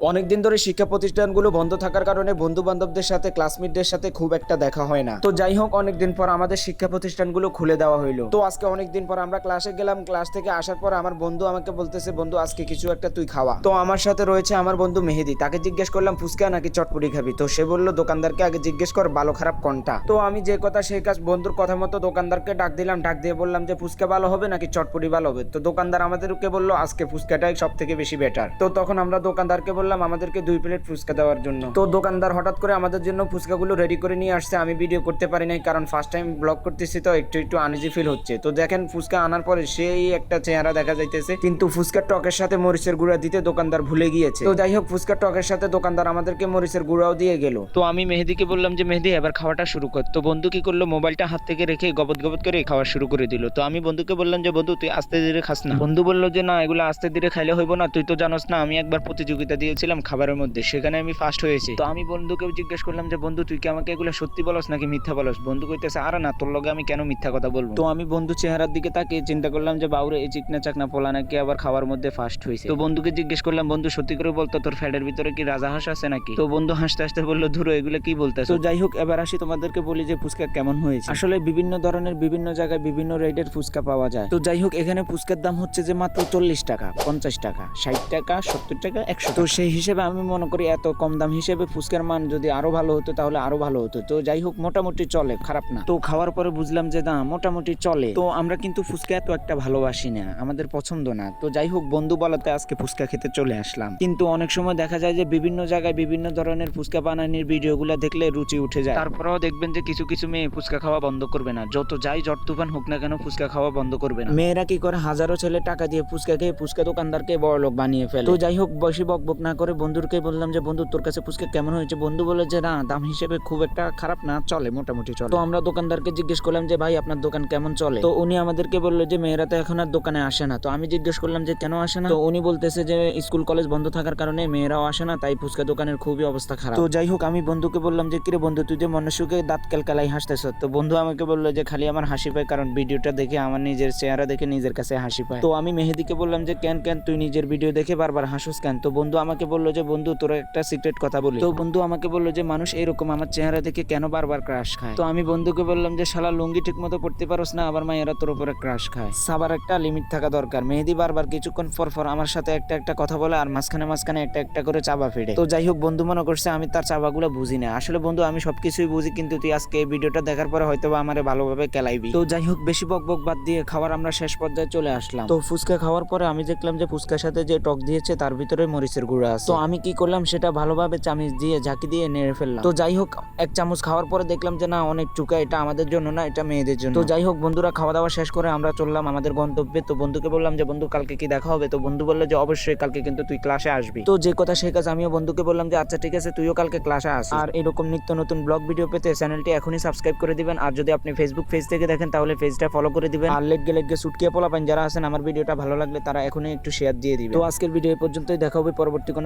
অনেকদিন ধরে শিক্ষা প্রতিষ্ঠানগুলো বন্ধ থাকার কারণে বন্ধু বান্ধবদের সাথে ক্লাসমেটদের সাথে খুব একটা দেখা হয় না। তো যাই হোক, অনেকদিন পর আমাদের শিক্ষা প্রতিষ্ঠানগুলো খুলে দেওয়া হইল। তো আজকে অনেকদিন পর আমরা ক্লাসে গেলাম। ক্লাস থেকে আসার পর আমার বন্ধু আমাকে বলতেছে, বন্ধু, আজকে কিছু একটা তুই খাওয়া। তো আমার সাথে রয়েছে আমার বন্ধু মেহেদি। তাকে জিজ্ঞেস করলাম, ফুচকা নাকি চটপটি খাবি? তো সে বলল, দোকানদারকে আগে জিজ্ঞেস কর, ভালো খারাপ কোনটা? তো আমি যে কথা, সেই কাজ বন্ধুর কথা মতো দোকানদারকে ডাক দিলাম। ডাক দিয়ে বললাম যে, ফুচকা ভালো হবে নাকি চটপটি ভালো হবে? তো দোকানদার আমাদেরকে বলল, আজকে ফুচকাটাই সব থেকে বেশি বেটার তো তখন আমরা দোকানদারকে বললাম আমাদেরকে দুই প্লেট ফুচকা দেওয়ার জন্য। তো দোকানদার হঠাৎ করে আমাদের জন্য ফুচকাগুলো রেডি করে নিয়ে আসছে, আমি ভিডিও করতে পারি নাই কারণ ফার্স্ট টাইম ব্লগ করতেছি তো একটু একটু আনইজি ফিল হচ্ছে। তো দেখেন ফুচকা আনার পরে সেই একটা চেহারা দেখা যাইতেছে, কিন্তু ফুচকার টকের সাথে মরিচের গুঁড়া দিতে দোকানদার ভুলে গিয়েছে। তো যাই হোক, ফুচকার টকের সাথে দোকানদার আমাদেরকে মরিচের গুঁড়াও দিয়ে গেল। তো আমি মেহেদিকে বললাম যে, মেহেদি, এবার খাওয়াটা শুরু কর। তো বন্ধু কি করল, মোবাইলটা হাত থেকে রেখে গবত গবত করে খাওয়া শুরু করে দিল। তো আমি বন্ধুকে বললাম যে, বন্ধু, তুই আস্তে ধীরে খাস না। বন্ধু বলল যে, না, এগুলো আস্তে ধীরে খাইলে হইব না। তুই তো জানোস না, আমি একবার প্রতিযোগিতা দিয়েছিলাম খাবারের মধ্যে সেখানে আমি ফার্স্ট হয়েছি। তো আমি বন্ধুকেও জিজ্ঞেস করলাম যে বন্ধু তুই কি আমাকে এগুলো সত্যি বলস নাকি মিথ্যা বলস? বন্ধু কইতেছে আরে না তোর লগে আমি কেন মিথ্যা কথা বলব? তো আমি বন্ধু চেহারার দিকে তাকিয়ে চিন্তা করলাম যে বাউরে এই চিকনা চাকনা পোলা নাকি আবার খাওয়ার মধ্যে ফার্স্ট হয়েছে তো বন্ধুকে জিজ্ঞেস করলাম বন্ধু সত্যি করে বলতো তোর ফ্যাটের ভিতরে কি রাজা হাঁস আছে নাকি? তো বন্ধু হাসতে হাসতে বলল ধরো এগুলো কি বলতেছে? তো যাই হোক এবার আসি তোমাদেরকে বলি যে ফুচকা কেমন হয়েছে। আসলে বিভিন্ন ধরনের বিভিন্ন জায়গায় বিভিন্ন রেটের ফুচকা পাওয়া যায়। তো যাই হোক এখানে ফুচকার দাম হচ্ছে যে মাত্র চল্লিশ টাকা পঞ্চাশ টাকা ষাট টাকা সত্তর টাকা একশো তো সেই হিসেবে আমি মনে করি এত কম দাম হিসেবে ফুচকার মান যদি আরও ভালো হতো, তাহলে আরও ভালো হতো। তো যাই হোক, মোটামুটি চলে, খারাপ না। তো খাওয়ার পরে বুঝলাম যে না, মোটামুটি চলে। তো আমরা কিন্তু ফুচকা এত একটা ভালোবাসি না, আমাদের পছন্দ না। তো যাই হোক, বন্ধু বলাতে আজকে ফুচকা খেতে চলে আসলাম। কিন্তু অনেক সময় দেখা যায় যে বিভিন্ন জায়গায় বিভিন্ন ধরনের ফুচকা বানানির ভিডিও ভিডিওগুলো দেখলে রুচি উঠে যায়। তারপরেও দেখবেন যে কিছু কিছু মেয়ে ফুচকা খাওয়া বন্ধ করবে না। যত যাই জট তুফান হোক না কেন ফুচকা খাওয়া বন্ধ করবে না। মেয়েরা কি করে হাজারো ছেলে টাকা দিয়ে ফুচকা খেয়ে ফুচকা দোকানদারকে বড় লোক বানিয়ে ফেলে। তো যাই হোক, বেশি বক বক না করে বন্ধুরকে বললাম যে, বন্ধু, তোর কাছে ফুচকা কেমন হয়েছে? বন্ধু বলে যে, না, দাম হিসেবে খুব একটা খারাপ না, চলে, মোটামুটি চলে। তো আমরা দোকানদারকে জিজ্ঞেস করলাম যে, ভাই, আপনার দোকান কেমন চলে? তো উনি আমাদেরকে বলল যে, মেয়েরা তো এখন আর দোকানে আসে না। তো আমি জিজ্ঞেস করলাম যে, কেন আসে না? তো উনি বলতেছে যে, স্কুল, কলেজ বন্ধ থাকার কারণে মেয়েরাও আসে না, তাই ফুচকা দোকানের খুবই অবস্থা খারাপ। তো যাই হোক, আমি বন্ধুকে বললাম যে, কিরে বন্ধু, তুই যে মনুষ্যকে দাঁত কেলকালাই হাসতেছ? তো বন্ধু আমাকে বলল যে, খালি আমার হাসি পায়, কারণ ভিডিওটা দেখে আমার নিজের চেহারা দেখে নিজের কাছে হাসি পায়। তো আমি মেহেদিকে বললাম যে, কেন কেন, তুই নিজের ভিডিও দেখে বারবার হাসুস কেন? তো বন্ধু আমাকে বলল যে, বন্ধু, তোর একটা সিক্রেট কথা বলি। তো বন্ধু আমাকে বলল যে, মানুষ এরকম আমার চেহারা দেখে কেন বারবার ক্রাশ খায়? তো আমি বন্ধুকে বললাম যে, শালা, লুঙ্গি ঠিক মতো পড়তে পারোস না, আবার মায়েরা তোর উপরে ক্রাশ খায়। সাবার একটা লিমিট থাকা দরকার। মেহেদি বারবার কিছুক্ষণ পর পর আমার সাথে একটা একটা কথা বলে আর মাঝখানে মাঝখানে একটা একটা করে চাবা ফেড়ে তো যাই হোক, বন্ধু মনে করছে আমি তার চাবাগুলো বুঝি না। আসলে বন্ধু, আমি সবকিছুই বুঝি, কিন্তু তুই আজকে এই ভিডিওটা দেখার পরে হয়তো বা আমারে ভালোভাবে কেলাইবি। তো যাই হোক, বেশি বক বক বাদ দিয়ে খাবার আমরা শেষ পর্যায়ে চলে আসলাম। তো ফুচকা খাওয়ার পরে আমি দেখলাম যে, ফুচকার সাথে যে টক দিয়েছে, তার ভিতরে মরিচের গুঁড়া আছে। তো আমি কি করলাম, সেটা ভালোভাবে চামিচ দিয়ে, ঝাঁকি দিয়ে নেড়ে ফেললাম। তো যাই হোক, এক চামচ খাওয়ার পরে দেখলাম যে, না, অনেক চুকা, এটা আমাদের জন্য না, এটা মেয়েদের জন্য। তো যাই হোক, বন্ধুরা খাওয়া দাওয়া শেষ করে আমরা চললাম আমাদের গন্তব্যে। তো বন্ধুকে বললাম যে, বন্ধু, কালকে কি দেখা হবে? তো বন্ধু বলল যে, অবশ্যই কালকে কিন্তু তুই ক্লাসে আসবি। তো যে কথা, সেই কাজ আমিও বন্ধুকে বললাম যে আচ্ছা ঠিক আছে, তুইও কালকে ক্লাসে আস আর এরকম নিত্য নতুন ব্লগ ভিডিও পেতে চ্যানেলটি এখনই সাবস্ক্রাইব করে দিবেন। আর যদি আপনি ফেসবুক পেজ থেকে দেখেন, তাহলে পেজটা ফলো করে দিবেন। আর লেটগে লেটগে সুটকিয়ে পোলাপান যারা আছেন, আমার ভিডিওটা ভালো লাগলে তারা এখনই একটু শেয়ার দিয়ে দিবেন। তো আজকের ভিডিও পর্যন্তই। দেখা হবে পরবর্তী কোনো